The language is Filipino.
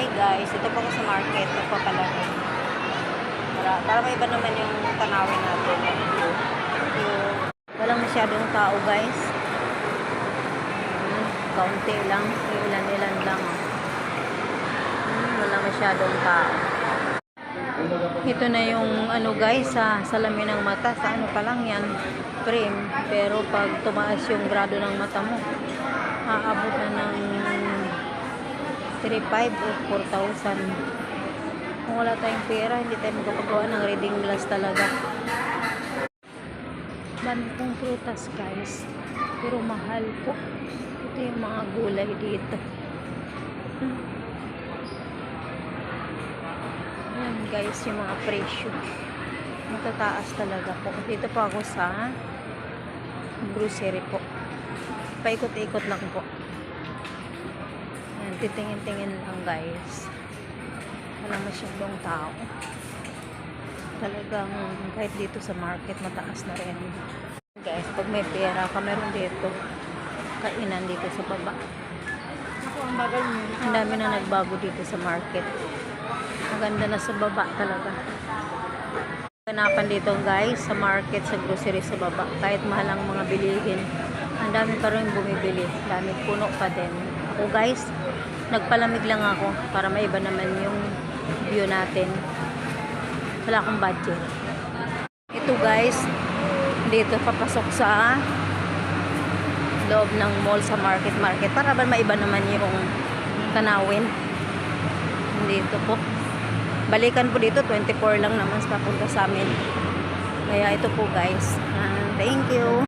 Hi guys, ito po ako sa market. Nagpapalaro. Para, para may iba naman yung tanawin natin. So, walang masyadong tao guys. Hmm, kaunti lang. Ilan-ilan lang. Hmm, wala masyadong tao. Ito na yung ano guys, sa salamin ng mata. Sa ano pa lang yan, frame. Pero pag tumaas yung grado ng mata mo, aabot na ng 3,500 o 4,000. Kung wala tayong pera, hindi tayo magpapagawa ng reading glass talaga. Dami pong prutas guys. Pero mahal po. Ito yung mga gulay dito. Ayan guys, yung mga presyo. Matataas talaga po. Dito po ako sa grocery po. Paikot-ikot lang po. Ayan, titingin-tingin lang guys. Wala masyadong tao. Talagang kahit dito sa market mataas na rin. Guys, pag may pera ka, meron dito. Kainan dito sa baba. Ako ang bagal mo. Ang dami na nagbago dito sa market. Maganda na sa baba talaga. Ganapan dito guys sa market, sa grocery sa baba. Kahit mahal ang mga bilihin. Ang dami pa rin bumibili. Dami puno pa din. Ako guys, nagpalamig lang ako para maiba naman yung view natin. Wala akong budget. Ito guys, dito papasok sa loob ng mall sa market market. Para ba maiba naman yung tanawin? Dito po. Balikan po dito 24 lang naman papunta sa amin. Kaya ito po guys. Ah, thank you